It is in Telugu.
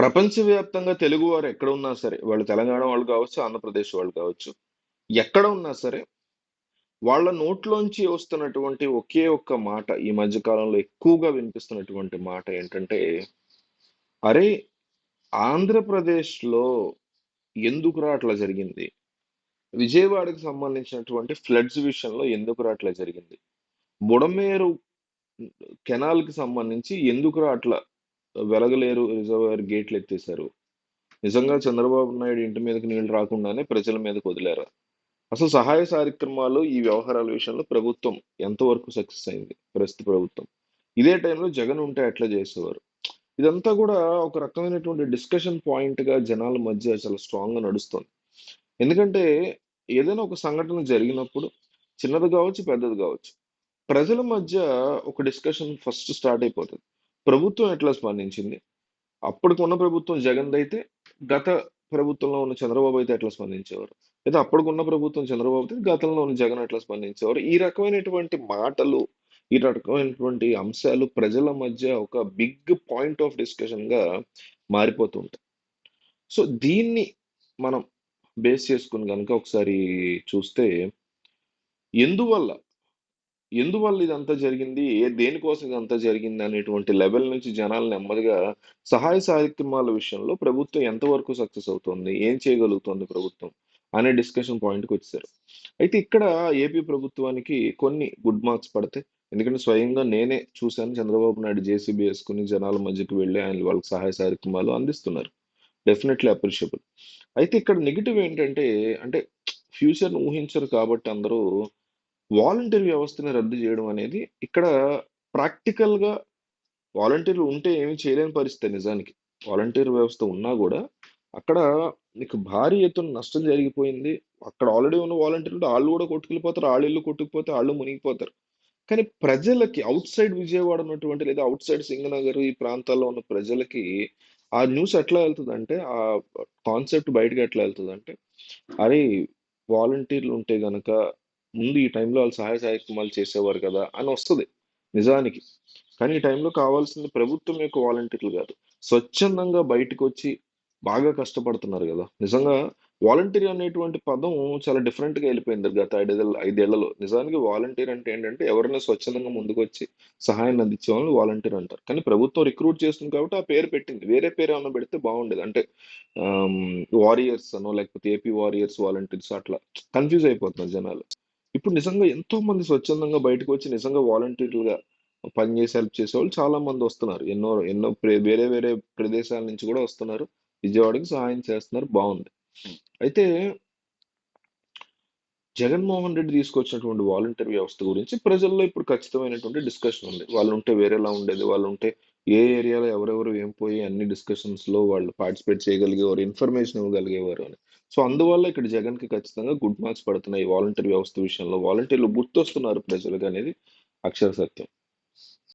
ప్రపంచవ్యాప్తంగా తెలుగువారు ఎక్కడ ఉన్నా సరే, వాళ్ళు తెలంగాణ వాళ్ళు కావచ్చు, ఆంధ్రప్రదేశ్ వాళ్ళు కావచ్చు. ఎక్కడ ఉన్నా సరే, వాళ్ళ నోట్లోంచి వస్తున్నటువంటి ఒకే ఒక్క మాట ఈ మధ్య కాలంలో ఎక్కువగా వినిపిస్తున్నటువంటి మాట ఏంటంటే, "అరే! ఆంధ్రప్రదేశ్‌లో ఎందుకురా అట్లా జరిగింది? విజయవాడకి సంబంధించినటువంటి ఫ్లడ్స్ విషయంలో ఎందుకురా అట్లా జరిగింది? బుడమేరు కెనాల్‌కి సంబంధించి ఎందుకురా అట్లా వెలగలేరు రిజర్వాయర్ గేట్లు ఎత్తేశారు నిజంగా చంద్రబాబు నాయుడు ఇంటి మీదకి నీళ్ళు రాకుండానే ప్రజల మీదకి వదిలేరు అసలు సహాయ కార్యక్రమాలు, ఈ వ్యవహారాల విషయంలో ప్రభుత్వం ఎంతవరకు సక్సెస్ అయింది? ప్రస్తుత ప్రభుత్వం. ఇదే టైంలో జగన్ ఉంటే ఎట్లా చేసేవారు? ఇదంతా కూడా ఒక రకమైనటువంటి డిస్కషన్ పాయింట్‌గా జనాల మధ్య చాలా స్ట్రాంగ్‌గా నడుస్తుంది. ఎందుకంటే ఏదైనా ఒక సంఘటన జరిగినప్పుడు చిన్నది కావచ్చు, పెద్దది కావచ్చు. ప్రజల మధ్య ఒక డిస్కషన్ ఫస్ట్ స్టార్ట్ అయిపోతుంది ప్రభుత్వం ఎట్లా స్పందించింది? అప్పటికున్న ప్రభుత్వం జగన్‌దైతే, గత ప్రభుత్వంలో ఉన్న చంద్రబాబు అయితే ఎట్లా స్పందించేవారు? లేదా అప్పటికున్న ప్రభుత్వం చంద్రబాబు అయితే, గతంలో ఉన్న జగన్ ఎట్లా స్పందించేవారు? ఈ రకమైనటువంటి మాటలు, ఈ రకమైనటువంటి అంశాలు ప్రజల మధ్య ఒక బిగ్ పాయింట్ ఆఫ్ డిస్కషన్‌గా మారిపోతుంటాయి సో, దీన్ని మనం బేస్ చేసుకుని కనుక ఒకసారి చూస్తే ఎందువల్ల? ఎందువల్ల ఇదంతా జరిగింది? ఏ దేనికోసం ఇదంతా జరిగింది? అనేటువంటి లెవెల్ నుంచి జనాలు నెమ్మదిగా సహాయ కార్యక్రమాల విషయంలో ప్రభుత్వం ఎంతవరకు సక్సెస్ అవుతుంది ఏం చేయగలుగుతోంది ప్రభుత్వం? అనే డిస్కషన్ పాయింట్కి వచ్చారు అయితే ఇక్కడ ఏపీ ప్రభుత్వానికి కొన్ని గుడ్ మార్క్స్ పడతాయి. ఎందుకంటే స్వయంగా నేనే చూశాను చంద్రబాబు నాయుడు జేసీబీ వేసుకుని జనాల మధ్యకి వెళ్ళి ఆయన వాళ్ళకి సహాయ కార్యక్రమాలు అందిస్తున్నారు. Definitely appreciable. అయితే ఇక్కడ నెగెటివ్ ఏంటంటే, అంటే ఫ్యూచర్‌ని ఊహించరు కాబట్టి అందరూ వాలంటీర్ వ్యవస్థని రద్దు చేయడం అనేది ఇక్కడ ప్రాక్టికల్‌గా వాలంటీర్‌లు ఉంటే ఏమి చేయలేని పరిస్థితి నిజానికి. వాలంటీర్ వ్యవస్థ ఉన్నా కూడా అక్కడ నీకు భారీ ఎత్తున నష్టం జరిగిపోయింది. అక్కడ ఆల్రెడీ ఉన్న వాలంటీర్లు వాళ్ళు కూడా కొట్టుకెళ్ళిపోతారు. వాళ్ళు ఇల్లు కొట్టుకుపోతే వాళ్ళు మునిగిపోతారు. కానీ ప్రజలకి అవుట్ సైడ్ విజయవాడ ఉన్నటువంటి లేదా ఔట్‌సైడ్ సింగనగర్ ఈ ప్రాంతాల్లో ఉన్న ప్రజలకి ఆ న్యూస్ ఎట్లా వెళ్తుందంటే ఆ కాన్సెప్ట్ బయటకి ఎట్లా వెళ్తుందంటే అరే! వాలంటీర్లు ఉంటే గనక ముందు ఈ టైంలో వాళ్ళు సహాయ కార్యక్రమాలు చేసేవారు కదా! అని వస్తుంది నిజానికి. కానీ ఈ టైంలో కావాల్సింది ప్రభుత్వం యొక్క వాలంటీర్లు కాదు స్వచ్ఛందంగా బయటికొచ్చి బాగా కష్టపడుతున్నారు కదా నిజంగా వాలంటీర్ అనేటువంటి పదం చాలా డిఫరెంట్‌గా వెళ్ళిపోయింది గత ఐదేళ్ళ ఐదేళ్ళలో. నిజానికి వాలంటీర్ అంటే ఏంటంటే ఎవరైనా స్వచ్ఛందంగా ముందుకొచ్చి సహాయాన్ని అందించే వాళ్ళని వాలంటీర్ అంటారు. కానీ ప్రభుత్వం రిక్రూట్ చేస్తుంది కాబట్టి ఆ పేరు పెట్టింది. వేరే పేరు ఏమన్నా పెడితే బాగుండేది. అంటే వారియర్స్ అనో లేకపోతే ఏపీ వారియర్స్ వాలంటీర్స్ అట్లా కన్‌ఫ్యూజ్ అయిపోతున్నారు జనాలు. ఇప్పుడు నిజంగా ఎంతో మంది స్వచ్ఛందంగా బయటకు వచ్చి నిజంగా వాలంటీర్లుగా పనిచేసి హెల్ప్ చేసేవాళ్ళు చాలా మంది వస్తున్నారు. ఎన్నో ఎన్నో ప్రే వేరే వేరే ప్రదేశాల నుంచి గూడా వస్తున్నారు. విజయవాడకి సహాయం చేస్తున్నారు. బావుంది. అయితే జగన్మోహన్ రెడ్డి తీసుకొచ్చినటువంటి వాలంటీర్ వ్యవస్థ గురించి ప్రజల్లో ఇప్పుడు ఖచ్చితమైనటువంటి డిస్కషన్ ఉంది. వాళ్ళుంటే వేరేలా ఉండేది. వాళ్ళుంటే ఏ ఏరియాలో ఎవరెవరు ఏం పోయి అన్ని డిస్కషన్స్‌లో వాళ్ళు పార్టిసిపేట్ చేయగలిగేవారు. ఇన్ఫర్మేషన్ ఇవ్వగలిగేవారు అని. సో, అందువల్ల ఇక్కడ జగన్‌కి ఖచ్చితంగా గుడ్ మార్క్స్ పడుతున్నాయి. వాలంటీర్ వ్యవస్థ విషయంలో. వాలంటీర్లు గుర్తొస్తున్నారు ప్రజలకనేది అక్షర సత్యం.